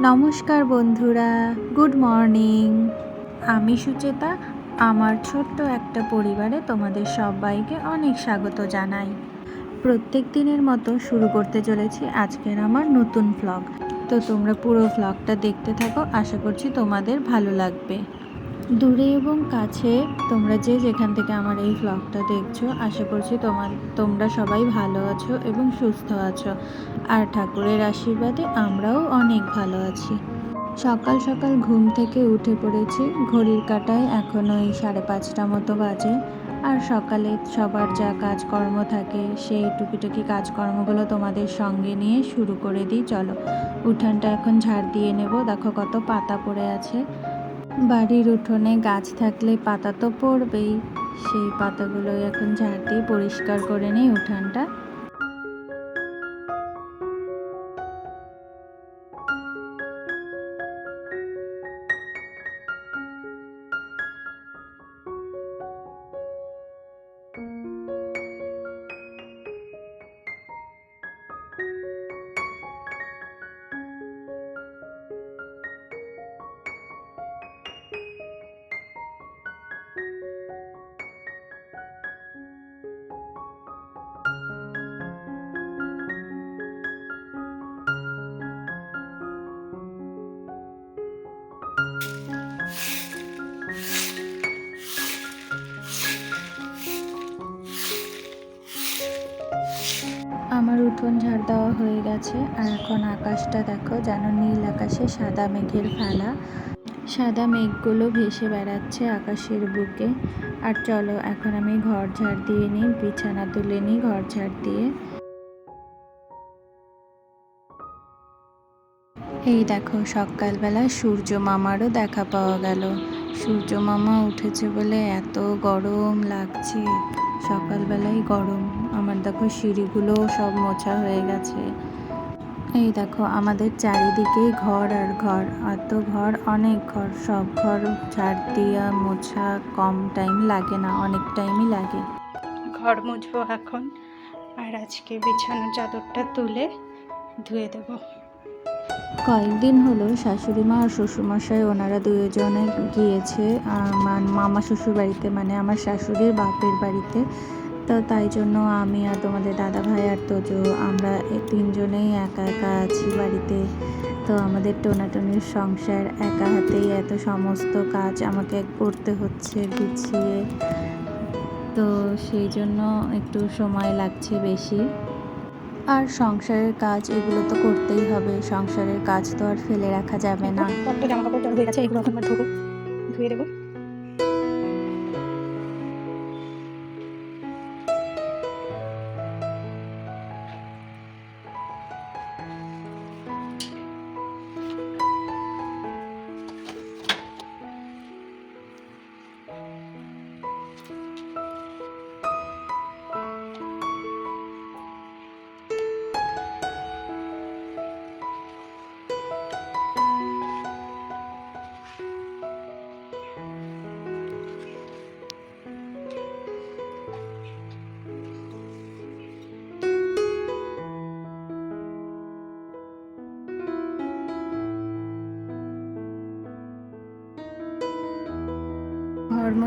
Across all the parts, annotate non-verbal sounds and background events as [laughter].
নমস্কার বন্ধুরা, good morning. আমি সুচেতা, আমার ছোট্ট একটা পরিবারে তোমাদের সবাইকে অনেক স্বাগত জানাই। প্রত্যেক দিনের মতো শুরু করতে চলেছি আজকের আমার নতুন ভ্লগ তো তোমরা পুরো ভ্লগটা দেখতে থাকো, আশা করছি তোমাদের ভালো লাগবে। দূরে এবং কাছে তোমরা যে যেখান থেকে আমার এই ভ্লগটা দেখছ, আশা করছি তোমার, তোমরা সবাই ভালো আছো এবং সুস্থ আছো। আর ঠাকুরের আশীর্বাদে আমরাও অনেক ভালো আছি। সকাল সকাল ঘুম থেকে উঠে পড়েছি। ঘড়ির কাটায় এখন ওই সাড়ে পাঁচটা মতো বাজে। আর সকালে সবার যা কাজকর্ম থাকে, সেই টুকিটুকি কাজকর্মগুলো তোমাদের সঙ্গে নিয়ে শুরু করে দিই। চলো, উঠানটা এখন ঝাড় দিয়ে নেব। দেখো কত পাতা পড়ে আছে। বাড়ির উঠোনে গাছ থাকলে পাতা তো পড়বেই। সেই পাতাগুলো এখন ঝাড় দিয়ে পরিষ্কার করে নিই উঠানটা। উঠোন ঝাড় দেওয়া হয়ে গেছে। আর এখন আকাশটা দেখো, যেন নীল আকাশে সাদা মেঘের ফেলা। সাদা মেঘগুলো ভেসে বেড়াচ্ছে আকাশের বুকে। আর চলো, এখন আমি ঘর ঝাড় দিয়ে নিই, বিছানা তুলে নিই ঘর ঝাড় দিয়ে। এই দেখো, সকালবেলা সূর্য মামারও দেখা পাওয়া গেল। সূর্য মামা উঠেছে বলে এত গরম লাগছে। সকালবেলায় গরম। আমার দেখো সিঁড়িগুলো সব মোছা হয়ে গেছে। এই দেখো আমাদের চারিদিকে ঘর আর ঘর এত ঘর অনেক ঘর, সব ঘর ঝাড় দিয়া মোছা কম টাইম লাগে না, অনেক টাইমই লাগে। ঘর মুছবো এখন, আর আজকে বিছানার চাদরটা তুলে ধুয়ে দেবো। কয়েকদিন হলো শাশুড়ি মা আর শ্বশুরমশাই ওনারা দুজনে গিয়েছে মামা শ্বশুর বাড়িতে মানে আমার শাশুড়ির বাপের বাড়িতে। তো তাই জন্য আমি আর তোমাদের দাদা ভাই আর তোজো, আমরা তিনজনেই একা একা আছি বাড়িতে। তো আমাদের টোনাটনির সংসার একা হাতেই এত সমস্ত কাজ আমাকে করতে হচ্ছে গুছিয়ে। তো সেই জন্য একটু সময় লাগছে বেশি। আর সংসারের কাজ এগুলো তো করতেই হবে, সংসারের কাজ তো আর ফেলে রাখা যাবে না। এগুলো ধুয়ে দেবো।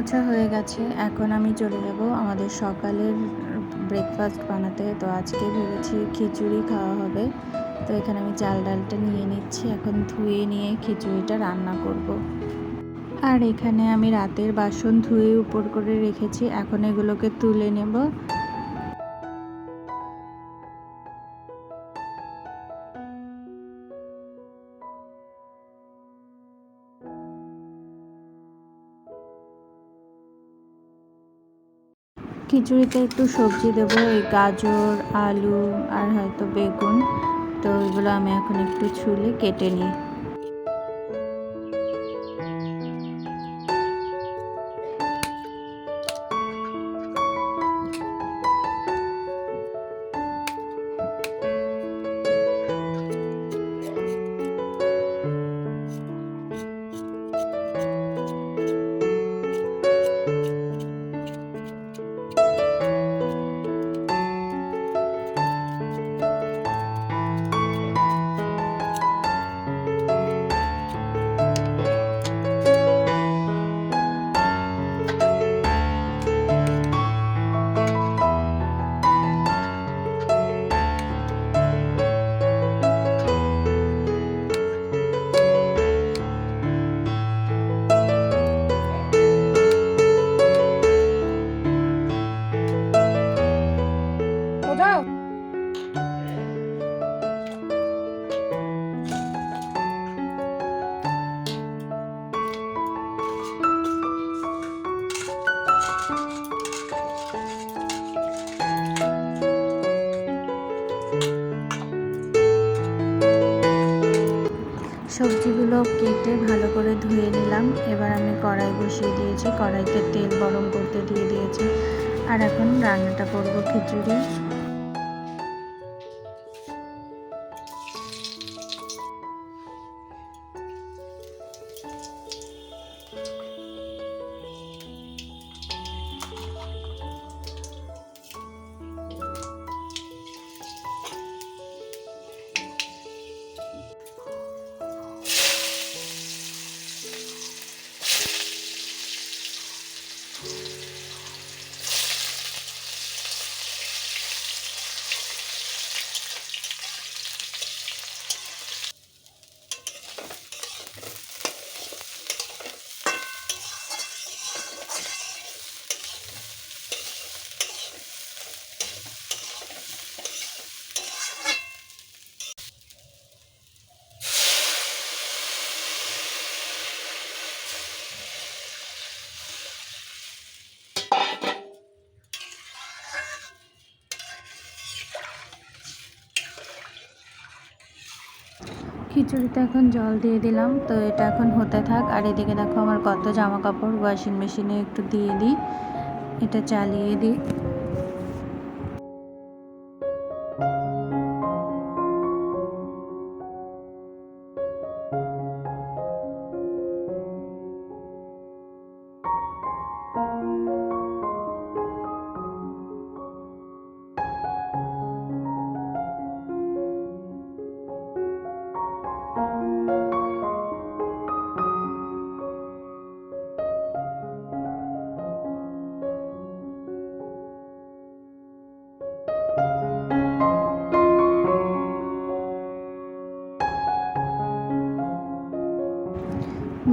মোছা হয়ে গেছে, এখন আমি চলে যাব আমাদের সকালের ব্রেকফাস্ট বানাতে। তো আজকে ভেবেছি খিচুড়ি খাওয়া হবে। তো এখানে আমি চাল ডালটা নিয়ে নিচ্ছি, এখন ধুয়ে নিয়ে খিচুড়িটা রান্না করব। আর এখানে আমি রাতের বাসন ধুয়ে উপর করে রেখেছি, এখন এগুলোকে তুলে নেব। খিচুড়িতে একটু সবজি দেবো, এই গাজর, আলু আর হয়তো বেগুন। তো ওইগুলো আমি এখন একটু ছুলে কেটে নিই। সবজিগুলো কেটে ভালো করে ধুয়ে নিলাম। এবার আমি কড়াই বসিয়ে দিয়েছি। কড়াইতে তেল গরম করতে দিয়ে দিয়েছি। আর এখন রান্নাটা করব খিচুড়ি। খিচুড়িতে এখন জল দিয়ে দিলাম, তো এটা এখন হতে থাক। আর এদিকে দেখো আমার কত জামা কাপড় ওয়াশিং মেশিনে একটু দিয়ে দিই, এটা চালিয়ে দিই।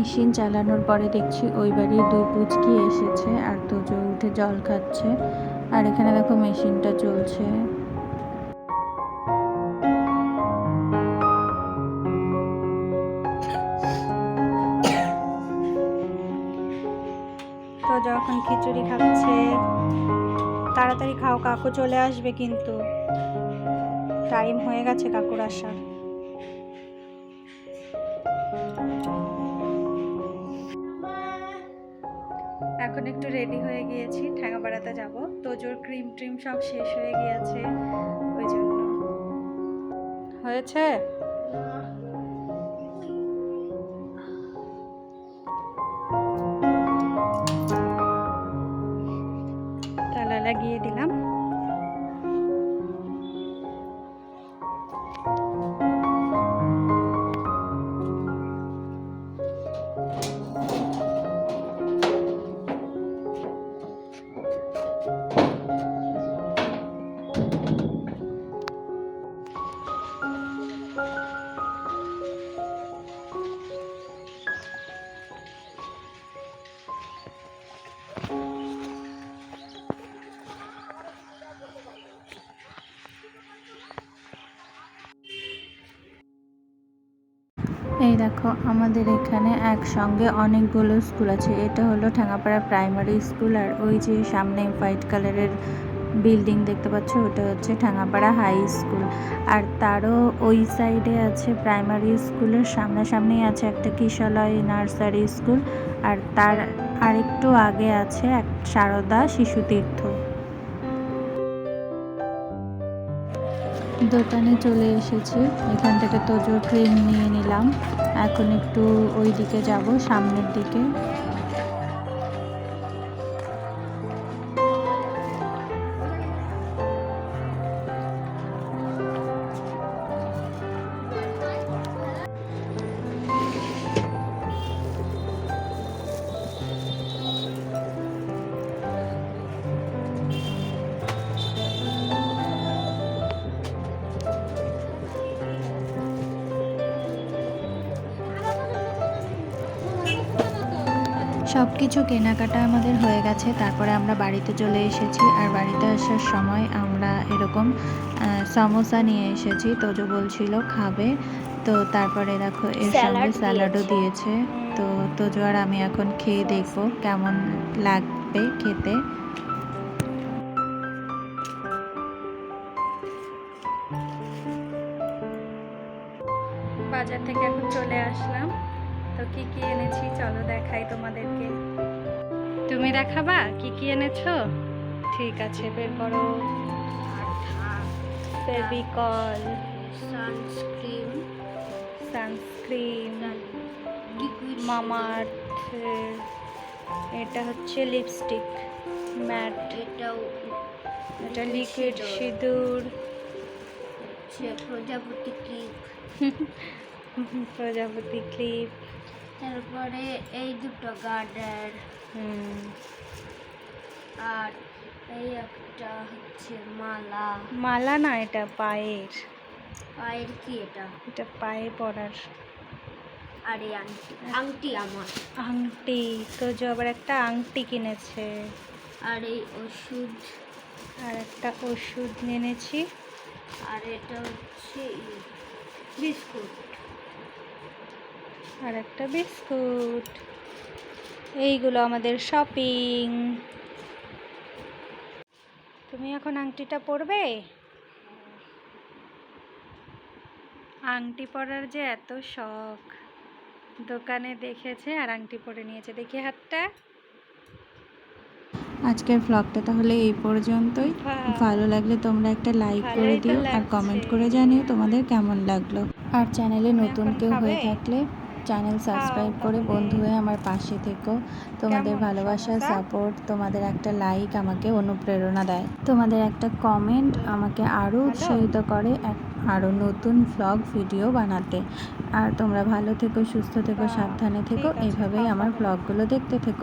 মেশিন চালানোর পরে দেখছি ওই বাড়ির দুই পুচকি এসেছে আর তোজো উঠে জল খাচ্ছে। আর এখানে দেখো মেশিনটা চলছে। তো যখন খিচুড়ি খাচ্ছে, তাড়াতাড়ি খাও, কাকু চলে আসবে কিন্তু। টাইম হয়ে গেছে কাকুর আসার। এখন একটু রেডি হয়ে গিয়েছি ঠ্যাঙাপাড়াতে যাব। তোজোর ক্রিম ট্রিম সব শেষ হয়ে গিয়েছে ওই জন্য। হয়েছে? দেখো, আমাদের এখানে একসঙ্গে অনেকগুলো স্কুল আছে। এটা হলো ঠ্যাঙাপাড়া প্রাইমারি স্কুল আর ওই যে সামনে হোয়াইট কালারের বিল্ডিং দেখতে পাচ্ছ, ওটা হচ্ছে ঠ্যাঙাপাড়া হাই স্কুল। আর তারও ওই সাইডে আছে প্রাইমারি স্কুলের সামনাসামনি আছে একটা কিশালয় নার্সারি স্কুল। আর তার আরেকটু আগে আছে এক সারদা শিশু তীর্থ। দোকানে চলে এসেছি। এখান থেকে তোজোর ক্রিম নিয়ে নিলাম। এখন একটু ওই দিকে যাব, সামনের দিকে। সব কিছু কেনাকাটা আমাদের হয়ে গেছে। তারপরে আমরা বাড়িতে চলে এসেছি আর বাড়িতে আসার সময় আমরা এরকম সমোসা নিয়ে এসেছি। তোজো বলছিল খাবে। তো তারপরে দেখো এর সঙ্গে স্যালাডও দিয়েছে। তো তোজো আর আমি এখন খেয়ে দেখব কেমন লাগবে খেতে। বাজার থেকে এখন চলে আসলাম। তো কি কি এনেছি? চলো দেখাই তোমাদেরকে। তুমি দেখাবা? কি কি এনেছো? ঠিক আছে বের করো। ফেভিকল। সানস্ক্রিন। সানস্ক্রিন। মামার্থ এটা হচ্ছে লিপস্টিক। ম্যাট। এটাও এটা লিকুইড সিঁদুর। প্রজাপতি ক্লিপ। [laughs] প্রজাপতি ক্লিপ। তারপরে এই দুটো গার্ডার। আর এই একটা হচ্ছে মালা। মালা না এটা পায়ের। পায়ের কি এটা? এটা পায়ে পরার। আর এই আংটি আংটি আমার। আংটি তো যে আবার একটা আংটি কিনেছে। আর এই ওষুধ। আর একটা ওষুধ এনেছি। আর এটা হচ্ছে বিস্কুট। আর একটা বিস্কুট। এইগুলো আমাদের শপিং তুমি এখন আংটিটা পরবে? আংটি পরার যে এত শখ। দোকানে দেখেছে আর আংটি পরে নিয়েছে। দেখি হাতটা। আজকের ব্লগটা তাহলে এই পর্যন্তই। ভালো লাগলে তোমরা একটা লাইক করে দিও আর কমেন্ট করে জানিও তোমাদের কেমন লাগল। আর চ্যানেলে নতুন কেউ হয়ে? থাকলে চ্যানেল সাবস্ক্রাইব করে। বন্ধু হয়ে আমার পাশে থেকো। তোমাদের ভালোবাসা? সাপোর্ট তোমাদের একটা লাইক আমাকে অনুপ্রেরণা দেয়। তোমাদের একটা কমেন্ট আমাকে আরও উৎসাহিত করে আরও নতুন ভ্লগ ভিডিও বানাতে। আর তোমরা ভালো থেকো সুস্থ থেকো সাবধানে থেকো। এভাবেই এইভাবেই আমার ভ্লগগুলো দেখতে থেকো।